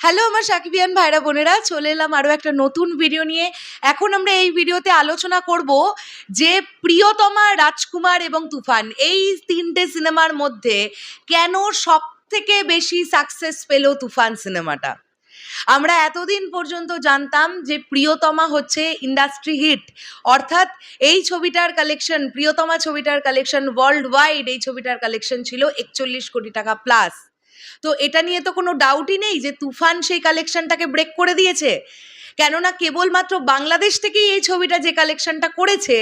Hello আমার সাকিবিয়ান ভাইরা বোনেরা, চলে এলাম আরও একটা নতুন ভিডিও নিয়ে। এখন আমরা এই ভিডিওতে আলোচনা করব যে প্রিয়তমা রাজকুমার এবং তুফান, এই তিনটে সিনেমার মধ্যে কেন সব থেকে বেশি সাকসেস পেল তুফান সিনেমাটা আমরা এতদিন পর্যন্ত জানতাম যে প্রিয়তমা হচ্ছে ইন্ডাস্ট্রি হিট অর্থাৎ এই ছবিটার কালেকশন প্রিয়তমা ছবিটার কালেকশন ওয়ার্ল্ড ওয়াইড এই ছবিটার কালেকশন ছিল একচল্লিশ কোটি টাকা প্লাস তো এটা নিয়ে তো কোনো ডাউটই নেই যে তুফান সেই কালেকশনটাকে ব্রেক করে দিয়েছে। কেননা কেবলমাত্র বাংলাদেশ থেকেই এই ছবিটা যে কালেকশনটা করেছে,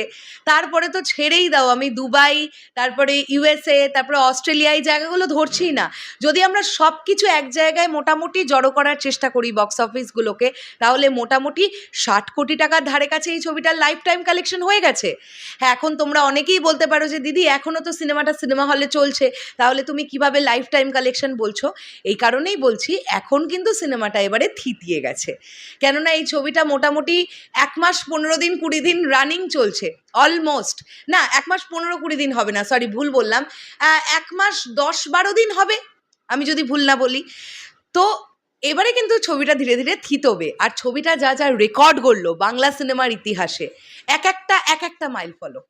তারপরে তো ছেড়েই দাও। আমি দুবাই, তারপরে ইউএসএ তারপরে অস্ট্রেলিয়া এই জায়গাগুলো ধরছিই না। যদি আমরা সব কিছু এক জায়গায় মোটামুটি জড়ো করার চেষ্টা করি বক্স অফিসগুলোকে তাহলে মোটামুটি ষাট কোটি টাকার ধারে কাছে এই ছবিটার লাইফ টাইম কালেকশন হয়ে গেছে। হ্যাঁ এখন তোমরা অনেকেই বলতে পারো যে, দিদি এখনও তো সিনেমাটা সিনেমা হলে চলছে, তাহলে তুমি কীভাবে লাইফ টাইম কালেকশন বলছো? এই কারণেই বলছি, এখন কিন্তু সিনেমাটা এবারে থিতিয়ে গেছে। কেননা এই ছবিটা মোটামুটি এক মাস পনেরো দিন, কুড়ি দিন রানিং চলছে অলমোস্ট না, এক মাস পনেরো, কুড়ি দিন হবে না সরি ভুল বললাম। এক মাস দশ বারো দিন হবে, আমি যদি ভুল না বলি। তো এবারে কিন্তু ছবিটা ধীরে ধীরে থিতবে, আর ছবিটা যা যা রেকর্ড করল বাংলা সিনেমার ইতিহাসে, এক একটা এক একটা মাইল ফলক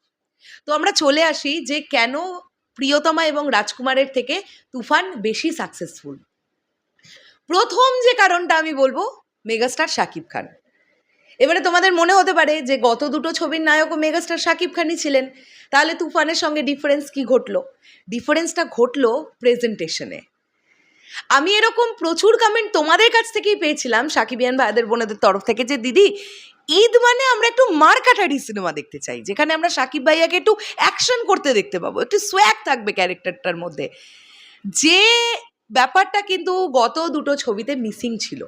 তো আমরা চলে আসি যে কেন প্রিয়তমা এবং রাজকুমারের থেকে তুফান বেশি সাকসেসফুল প্রথম যে কারণটা আমি বলব মেগাস্টার শাকিব খান। এবারে তোমাদের মনে হতে পারে যে গত দুটো ছবির নায়কও মেগাস্টার শাকিব খানই ছিলেন, তাহলে তুফানের সঙ্গে ডিফারেন্স কি ঘটলো? ডিফারেন্সটা ঘটলো প্রেজেন্টেশনে আমি এরকম প্রচুর কমেন্ট তোমাদের কাছ থেকেই পেয়েছিলাম সাকিবিয়ান ভাইদের বোনেদের তরফ থেকে যে, দিদি, ঈদ মানে আমরা একটু মারকাটারি সিনেমা দেখতে চাই, যেখানে আমরা সাকিব ভাইয়াকে একটু অ্যাকশন করতে দেখতে পাবো, একটু সোয়াগ থাকবে ক্যারেক্টারটার মধ্যে। যে ব্যাপারটা কিন্তু গত দুটো ছবিতে মিসিং ছিল।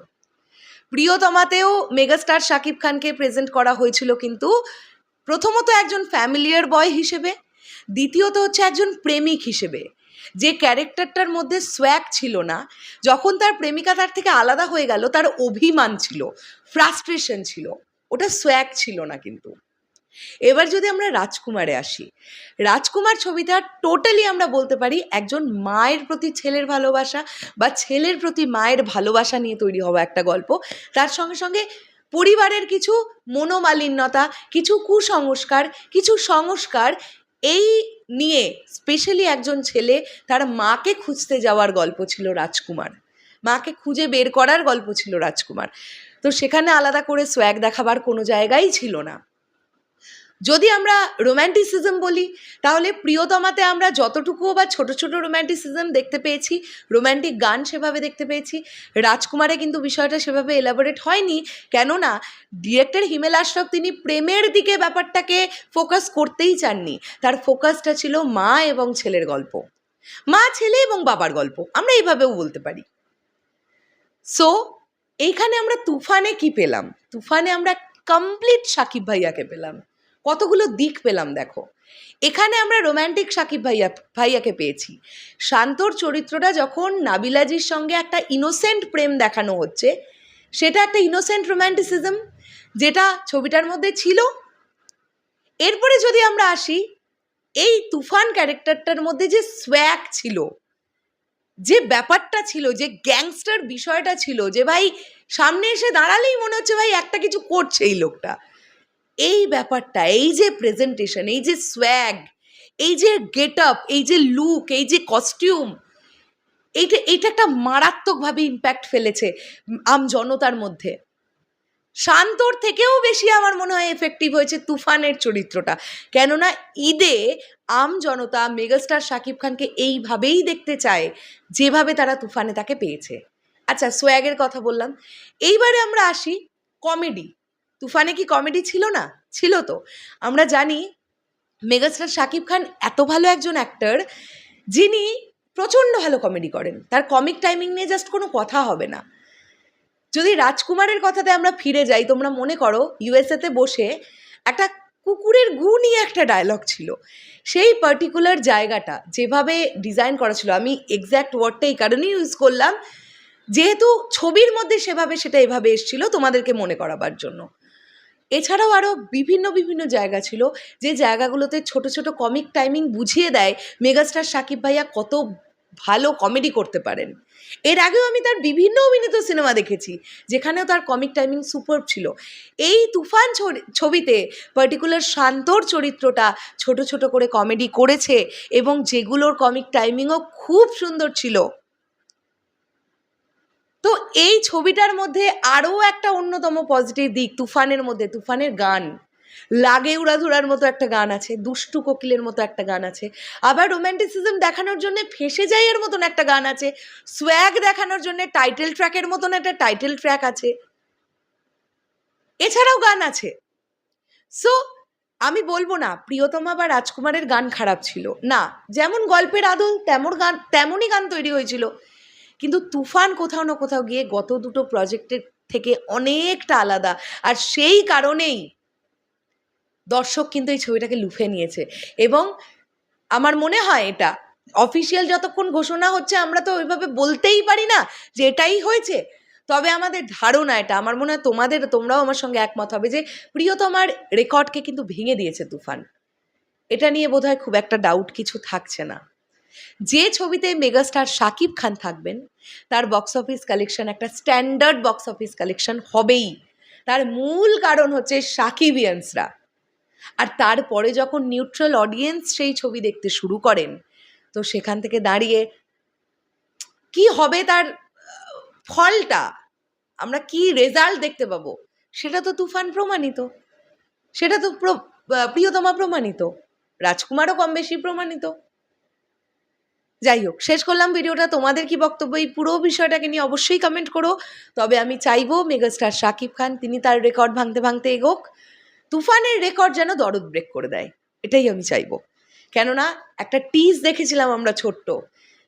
প্রিয়তমাতেও মেগাস্টার শাকিব খানকে প্রেজেন্ট করা হয়েছিল কিন্তু প্রথমত একজন ফ্যামিলিয়ার বয় হিসেবে, দ্বিতীয়ত হচ্ছে একজন প্রেমিক হিসেবে। যে ক্যারেক্টারটার মধ্যে সোয়াগ ছিল না, যখন তার প্রেমিকা তার থেকে আলাদা হয়ে গেল, তার অভিমান ছিল ফ্রাস্ট্রেশন ছিল, ওটা সোয়াক ছিল না কিন্তু। এবার যদি আমরা রাজকুমারে আসি, রাজকুমার ছবিটা টোটালি আমরা বলতে পারি একজন মায়ের প্রতি ছেলের ভালোবাসা বা ছেলের প্রতি মায়ের ভালোবাসা নিয়ে তৈরি হওয়া একটা গল্প। তার সঙ্গে সঙ্গে পরিবারের কিছু মনোমালিন্যতা, কিছু কুসংস্কার, কিছু সংস্কার এই নিয়ে স্পেশালি একজন ছেলে তার মাকে খুঁজতে যাওয়ার গল্প ছিল রাজকুমার। মাকে খুঁজে বের করার গল্প ছিল রাজকুমার। তো সেখানে আলাদা করে সোয়াগ দেখাবার কোনো জায়গাই ছিল না। যদি আমরা রোম্যান্টিসিজম বলি, তাহলে প্রিয়তমাতে আমরা যতটুকুও বা ছোট ছোট রোম্যান্টিসিজম দেখতে পেয়েছি রোম্যান্টিক গান সেভাবে দেখতে পেয়েছি, রাজকুমারে কিন্তু বিষয়টা সেভাবে এলাবোরেট হয়নি, কেননা ডিরেক্টর হিমেল আশরাফ তিনি প্রেমের দিকে ব্যাপারটাকে ফোকাস করতেই চাননি, তার ফোকাসটা ছিল মা এবং ছেলের গল্প। মা, ছেলে এবং বাবার গল্প, আমরা এইভাবেও বলতে পারি। সো এইখানে আমরা তুফানে কি পেলাম? তুফানে আমরা কমপ্লিট সাকিব ভাইয়াকে পেলাম। কতগুলো দিক পেলাম দেখো। এখানে আমরা রোম্যান্টিক সাকিব ভাইয়া, ভাইয়াকে পেয়েছি। শান্তর চরিত্রটা যখন নাবিলাজির সঙ্গে একটা ইনোসেন্ট প্রেম দেখানো হচ্ছে, সেটা একটা ইনোসেন্ট রোম্যান্টিসিজম যেটা ছবিটার মধ্যে ছিল। এরপরে যদি আমরা আসি, এই তুফান ক্যারেক্টারটার মধ্যে যে সোয়াক ছিল, যে ব্যাপারটা ছিল, যে গ্যাংস্টার বিষয়টা ছিল, যে ভাই সামনে এসে দাঁড়ালেই মনে হচ্ছে ভাই একটা কিছু করছে এই লোকটা। এই ব্যাপারটা, এই যে প্রেজেন্টেশন এই যে সোয়াগ এই যে গেট আপ এই যে লুক এই যে কস্টিউম এইটা এইটা একটা মারাত্মকভাবে ইম্প্যাক্ট ফেলেছে আম জনতার মধ্যে। শান্তর থেকেও বেশি আমার মনে হয় এফেক্টিভ হয়েছে তুফানের চরিত্রটা। কেননা ঈদে আম জনতা মেগাস্টার শাকিব খানকে এইভাবেই দেখতে চায়, যেভাবে তারা তুফানে তাকে পেয়েছে। আচ্ছা সোয়াগের কথা বললাম। এইবারে আমরা আসি কমেডি তুফানে কি কমেডি ছিল না? ছিল তো। আমরা জানি মেগাস্টার শাকিব খান এত ভালো একজন অ্যাক্টর যিনি প্রচণ্ড ভালো কমেডি করেন। তার কমিক টাইমিং নিয়ে জাস্ট কোনো কথা হবে না। যদি রাজকুমারের কথাতে আমরা ফিরে যাই, তোমরা মনে করো ইউএসএতে বসে একটা কুকুরের গু নিয়ে একটা ডায়লগ ছিল। সেই পার্টিকুলার জায়গাটা যেভাবে ডিজাইন করা ছিল, আমি এক্স্যাক্ট ওয়ার্ডটা এই কারণেই ইউজ করলাম, যেহেতু ছবির মধ্যে সেভাবে সেটা এভাবে এসছিল তোমাদেরকে মনে করাবার জন্য। এছাড়াও আরও বিভিন্ন বিভিন্ন জায়গা ছিল যে জায়গাগুলোতে ছোট ছোট কমিক টাইমিং বুঝিয়ে দেয় মেগাস্টার সাকিব ভাইয়া কত ভালো কমেডি করতে পারেন। এর আগেও আমি তার বিভিন্ন অভিনীত সিনেমা দেখেছি, যেখানেও তার কমিক টাইমিং সুপার ছিল। এই তুফান ছবিতে পার্টিকুলার শান্তর চরিত্রটা ছোট ছোট করে কমেডি করেছে এবং যেগুলোর কমিক টাইমিংও খুব সুন্দর ছিল। তো এই ছবিটার মধ্যে আরও একটা অন্যতম পজিটিভ দিক, তুফানের মধ্যে, তুফানের গান। লাগে উড়াধুরার মতো একটা গান আছে, দুষ্টু কোকিলের মতো একটা গান আছে। আবার রোম্যান্টিসিজম দেখানোর জন্য ফেসে এর মতন একটা গান আছে। সোয়াগ দেখানোর জন্য টাইটেল ট্র্যাকের মতন একটা টাইটেল ট্র্যাক আছে। এছাড়াও গান আছে। সো আমি বলব না, প্রিয়তমা বা রাজকুমারের গান খারাপ ছিল। না, যেমন গল্পের আদল, তেমন গান, তেমনই গান তৈরি হয়েছিল। কিন্তু তুফান কোথাও না কোথাও গিয়ে গত দুটো প্রজেক্টের থেকে অনেকটা আলাদা। আর সেই কারণেই দর্শক কিন্তু এই ছবিটাকে লুফে নিয়েছে। এবং আমার মনে হয় এটা অফিসিয়াল যতক্ষণ ঘোষণা হচ্ছে আমরা তো ওইভাবে বলতেই পারি না যে এটাই হয়েছে। তবে আমাদের ধারণা এটা, আমার মনে হয় তোমাদের, তোমরাও আমার সঙ্গে একমত হবে যে প্রিয়তমার রেকর্ডকে কিন্তু ভেঙে দিয়েছে তুফান। এটা নিয়ে বোধহয় খুব একটা ডাউট কিছু থাকছে না। যে ছবিতে মেগাস্টার শাকিব খান থাকবেন, তার বক্স অফিস কালেকশন একটা স্ট্যান্ডার্ড বক্স অফিস কালেকশন হবেই। তার মূল কারণ হচ্ছে সাকিবিয়ান্সরা। আর তারপরে যখন নিউট্রাল অডিয়েন্স সেই ছবি দেখতে শুরু করেন, তো সেখান থেকে দাঁড়িয়ে কি হবে তার ফলটা, আমরা কি রেজাল্ট দেখতে পাবো, সেটা তো তুফান প্রমাণিত। সেটা তো প্রিয়তমা প্রমাণিত। রাজকুমারও কম বেশি প্রমাণিত। যাই হোক, শেষ করলাম ভিডিওটা। তোমাদের কি বক্তব্য? এই পুরো বিষয়টাকে নিয়ে অবশ্যই কমেন্ট করো। তবে আমি চাইব মেগাস্টার শাকিব খান, তিনি তার রেকর্ড ভাঙতে ভাঙতে এগোক। তুফানের রেকর্ড যেন দরদ ব্রেক করে দেয়, এটাই আমি চাইব। কেননা, একটা টিজ দেখেছিলাম আমরা ছোট্ট।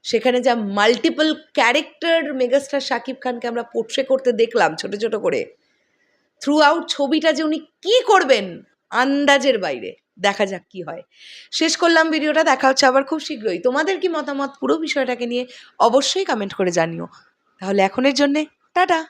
সেখানে যা মাল্টিপল ক্যারেক্টার মেগাস্টার শাকিব খানকে আমরা পোট্রে করতে দেখলাম ছোট ছোট করে। থ্রু আউট ছবিটা যে উনি কী করবেন, আন্দাজের বাইরে। দেখা যাক কি হয়। শেষ করলাম ভিডিওটা, দেখা হচ্ছে আবার খুব শীঘ্রই। তোমাদের কি মতামত পুরো বিষয়টাকে নিয়ে অবশ্যই কমেন্ট করে জানিও। তাহলে এখনের জন্যে টাটা!